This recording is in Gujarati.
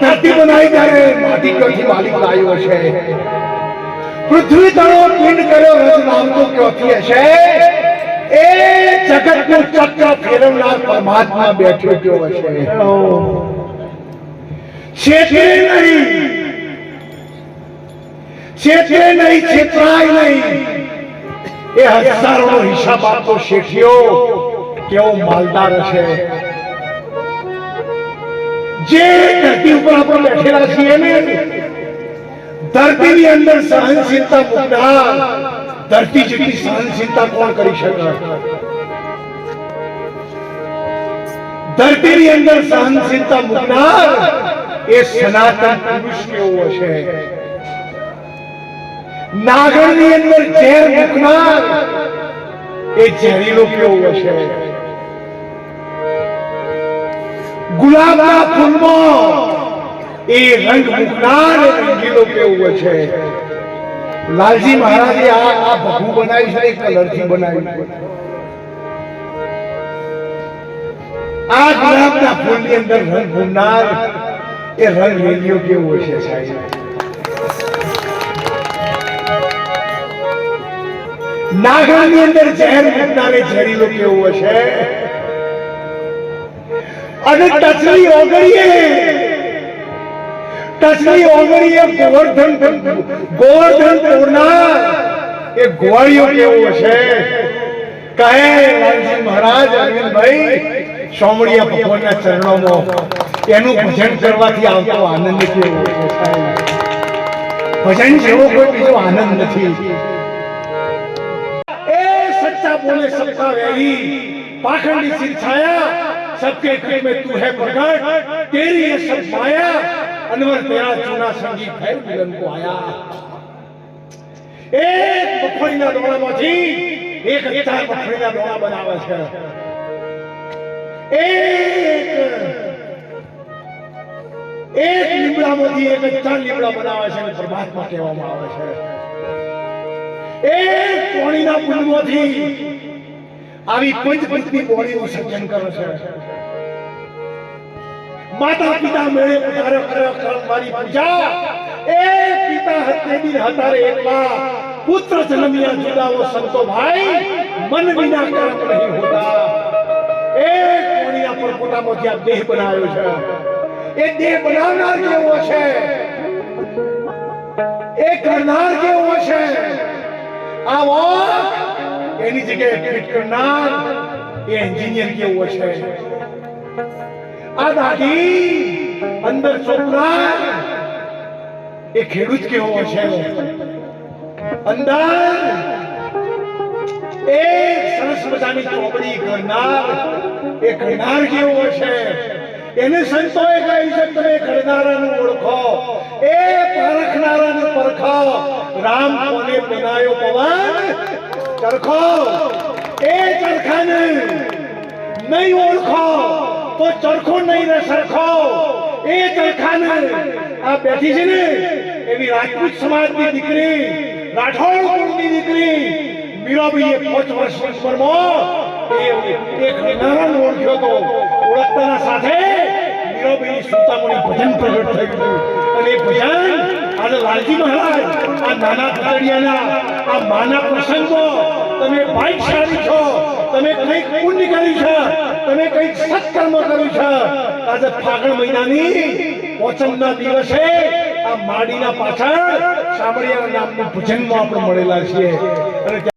ભાઈ ત્યારે માટી ક્યાંથી માલિક લાવ્યો છે પૃથ્વી તળો પિંડ કર્યો રચ નામતો ક્યાંથી હશે. એ જગતનું ચક્ર ફેરવનાર પરમાત્મા બેઠો કયો હશે. છેતરે નહીં. છેતરે નહીં, છેતરાય નહીં. એ હજારોનો હિસાબ આપતો શેઠિયો, કેવો માલદાર હશે. જે ધરતી ઉપર આપણે બેઠેલા છીએ ને, ધરતીની અંદર સહનશીલતા મૂકનાર ધરતી જેટલી સહનશીલતા કોણ કરી શકે? ધરતીની અંદર સહનશીલતા મૂકનાર એ સનાતન પુરુષ કેવો હશે નાગરની અંદર ઝેર મૂકનાર એ ઝેરીલો કેવો હશે ગુલાબના ફૂલમાં એ રંગ મુકનાર એ રંગીલો કેવો છે? લાલજી મહારાજે આ આ ભગવું બનાવી છે એ કલરથી બનાવી આ ગુલાબના ફૂલની અંદર રંગ મુકનાર એ રંગ રેલીઓ કેવો છે સાહેબ? નાગરની અંદર ઝેર મૂકનારે ઝેરીલો કેવો છે? અને ટચલી ઓગળીએ. ટચલી ઓગળીએ ગોવર્ધન ગોવર્ધન પૂર્ણાર. એ ગોવાળીઓ કેવો હશે? કહે લાલજી મહારાજ, અરવિંદભાઈ સોમળિયા ભગવાનના ચરણોમાં એનું ભજન કરવાથી આવતો આનંદ કેવો ભજન જેવો કોઈ બીજો આનંદ નથી. એ સચ્ચા બોલે સબકા વેરી પાખંડી સિર છાયા. सबके घर में तू है प्रकट तेरी ये सब माया अनवर तेरा चुना संगी फैल मिलन को आया એક મગફળીના દોણામાંથી એક હજાર મગફળીના દોણા બનાવે છે એક એક લીમડામાંથી એક હજાર લીમડા બનાવે છે અને પરમાત્મા કહેવામાં આવે છે એક પોણીના પુંજમાંથી આવી પંચપંચની બોડીનું સર્જન કરે છે. માતા પિતા મેળે પધારે મારી પૂજા. એ પિતા હતે દિન હતારે એકલા પુત્ર જન્મિયા જુદાઓ સંતો ભાઈ, મન વિના કર્મ નહીં હોતા. એક પર પરપોટામાંથી આ દેહ બનાવ્યો છે. એ દેહ બનાવનાર કેવો છે? એ કરનાર કેવો છે? આ વોક એની જગ્યાએ ફિટ કરનાર એ એન્જિનિયર કેવો છે? આ દાદી અંદર છોકરા એ ખેડૂત કેવો છે? અંદર એ સરસ મજાની ચોપડી કરનાર, એ કરનાર કેવો છે? એને સંતોએ કહ્યું છે, તમે કરનારાને ઓળખો. એ પરખનારાને પરખો રામ કોને બનાયો પવન? ચરખો. એ ચરખાને નહીં ઓળખો, તો ચરખો નહીં ને સરખો. એ ચરખાને આ બેઠી છે ને, એવી રાજપૂત સમાજની દીકરી, રાઠોડ કુળની દીકરી, મીરાબાઈએ પાંચ વર્ષની ઉંમરમાં એક નારાયણ ઓળખ્યો તો ઓળખતાના સાથે મીરાબાઈની સુતામણી ભજન પ્રગટ થઈ ગયું અને ભજન આજે લાલજી મહારાજ, આ નાના પતડિયાના આ માના પ્રસંગો તમે ભાઈશાળી છો, તમે કંઈક પુણ્ય કર્યું છે, તમે કંઈક સત્કર્મ કર્યું છે. આજે ફાગણ મહિનાની વચનના દિવસે આ માડીના પાછળ સાંભળિયા નામનું ભજનમાં આપણે મળેલા છીએ. અને